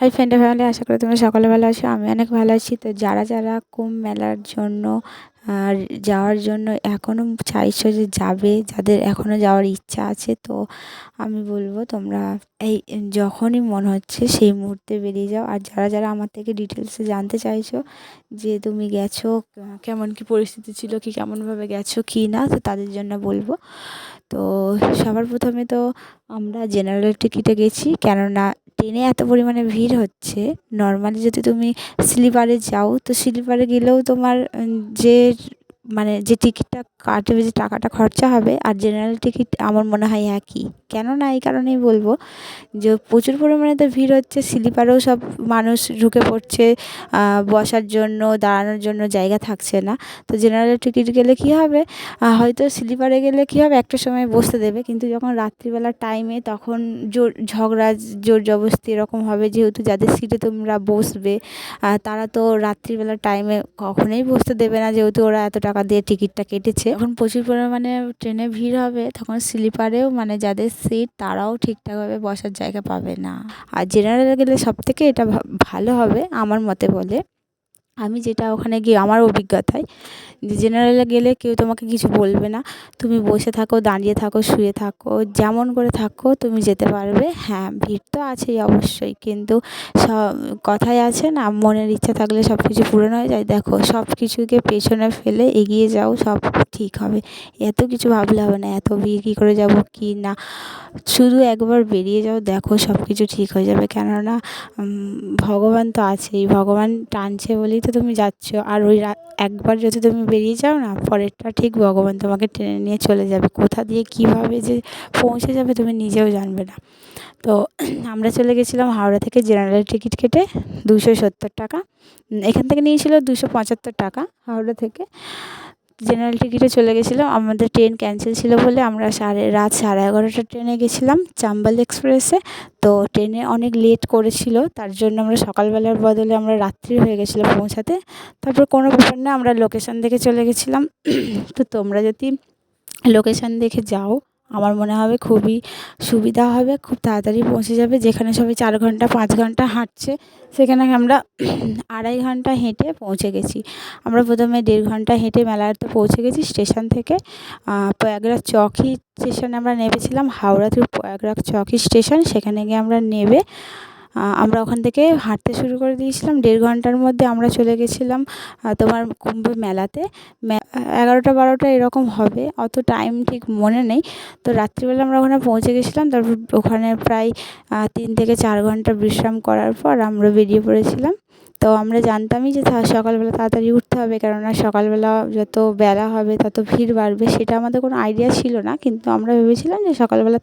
Hi friend family আশা করি তোমরা সকলে ভালো আছো। আমি অনেক ভালো আছি। তো যারা যারা কুম্ভ মেলার জন্য আর যাওয়ার জন্য এখনও চাইছো যে যাবে, যাদের এখনও যাওয়ার ইচ্ছা আছে, তো আমি বলব তোমরা এই, যখনই মনে হচ্ছে সেই মুহূর্তে বেরিয়ে যাও। আর যারা যারা আমার থেকে ডিটেলসে জানতে চাইছো যে তুমি গেছো কেমন কী পরিস্থিতি ছিল, কি কেমনভাবে গেছো, কি না, তো তাদের জন্য বলব। তো সবার প্রথমে তো আমরা জেনারেল টিকিটে গেছি। কেননা ট্রেনে এত পরিমাণে ভিড় হচ্ছে। নর্মালি যদি তুমি স্লিপারে যাও, তো স্লিপারে গেলেও তোমার যে মানে যে টিকিটটা কাটবে যে টাকাটা খরচা হবে আর জেনারেল টিকিট আমার মনে হয় একই। কেননা এই কারণেই বলব যে প্রচুর পরিমাণে তো ভিড় হচ্ছে স্লিপারেও সব মানুষ ঢুকে পড়ছে বসার জন্য, দাঁড়ানোর জন্য জায়গা থাকছে না। তো জেনারেল টিকিট গেলে কী হবে? হয়তো স্লিপারে গেলে কী হবে? একটা সময় বসতে দেবে। কিন্তু যখন রাত্রিবেলার টাইমে তখন জোর ঝগড়া, জোর জবরদস্তি এরকম হবে যেহেতু যাদের সিটে তোমরা বসবে তারা তো রাত্রিবেলার টাইমে কখনোই বসতে দেবে না যেহেতু ওরা এত টাকা দিয়ে টিকিটটা কেটেছে। এখন প্রচুর পরিমাণে ট্রেনে ভিড় হবে, তখন স্লিপারেও মানে যাদের সিট, তারাও ঠিকঠাকভাবে বসার জায়গা পাবে না। আর জেনারেলে গেলে সব থেকে এটা ভালো হবে আমার মতে বলে। আমি যেটা ওখানে গিয়ে আমার অভিজ্ঞতায়, যে জেনারেলে গেলে কেউ তোমাকে কিছু বলবে না। তুমি বসে থাকো, দাঁড়িয়ে থাকো, শুয়ে থাকো, যেমন করে থাকো, তুমি যেতে পারবে। হ্যাঁ ভিড় তো আছেই অবশ্যই, কিন্তু সব কথায় আছে না, মনের ইচ্ছা থাকলে সব কিছু পূরণ হয়ে যায়। দেখো সব কিছুকে পেছনে ফেলে এগিয়ে যাও, সব ঠিক হবে। এত কিছু ভাবলে হবে না, এত ভিড় কী করে যাব, কি না? শুধু একবার বেরিয়ে যাও, দেখো সব কিছু ঠিক হয়ে যাবে। কেননা ভগবান তো আছেই, ভগবান টানছে বলেই তো তুমি যাচ্ছ। আর ওই একবার যদি তুমি বেরিয়ে যাও না, পরেরটা ঠিক ভগবান তোমাকে টেনে নিয়ে চলে যাবে। কোথা দিয়ে কীভাবে যে পৌঁছে যাবে তুমি নিজেও জানবে না। তো আমরা চলে গেছিলাম হাওড়া থেকে জেনারেল টিকিট কেটে দুশো সত্তর টাকা। এখান থেকে নিয়েছিল দুশো পঁচাত্তর টাকা হাওড়া থেকে। জেনারেল টিকিটে চলে গেছিলাম। আমাদের ট্রেন ক্যান্সেল ছিল বলে আমরা সাড়ে, রাত সাড়ে এগারোটার ট্রেনে গেছিলাম চাম্বাল এক্সপ্রেসে তো ট্রেনে অনেক লেট করেছিল, তার জন্য আমরা সকালবেলার বদলে আমরা রাত্রি হয়ে গেছিল পৌঁছাতে। তারপর কোনো ব্যাপার না, আমরা লোকেশান দেখে চলে গেছিলাম। তো তোমরা যদি লোকেশান দেখে যাও আমার মনে হবে খুবই সুবিধা হবে, খুব তাড়াতাড়ি পৌঁছে যাবে। যেখানে সবাই চার ঘণ্টা, পাঁচ ঘণ্টা হাঁটছে, সেখানে আমরা আড়াই ঘণ্টা হেঁটে পৌঁছে গেছি। আমরা প্রথমে দেড় ঘণ্টা হেঁটে মেলাতে পৌঁছে গেছি স্টেশন থেকে। প্রয়াগরাজ চকি স্টেশনে আমরা নেমেছিলাম, হাওড়া থেকে প্রয়াগরাজ চকি স্টেশন। সেখানে গিয়ে আমরা নেমে আমরা ওখান থেকে হাঁটতে শুরু করে দিয়েছিলাম। দেড় ঘণ্টার মধ্যে আমরা চলে গেছিলাম তোমার কুম্ভ মেলাতে। এগারোটা বারোটা এরকম হবে, অত টাইম ঠিক মনে নেই। তো রাত্রিবেলা আমরা ওখানে পৌঁছে গেছিলাম, তারপর ওখানে প্রায় তিন থেকে চার ঘণ্টা বিশ্রাম করার পর আমরা বেরিয়ে পড়েছিলাম। তো আমরা জানতামই যে সকালবেলা তাড়াতাড়ি উঠতে হবে, কেননা সকালবেলা যত বেলা হবে, তত ভিড় বাড়বে, সেটা আমাদের কোনো আইডিয়া ছিল না। কিন্তু আমরা ভেবেছিলাম যে সকালবেলা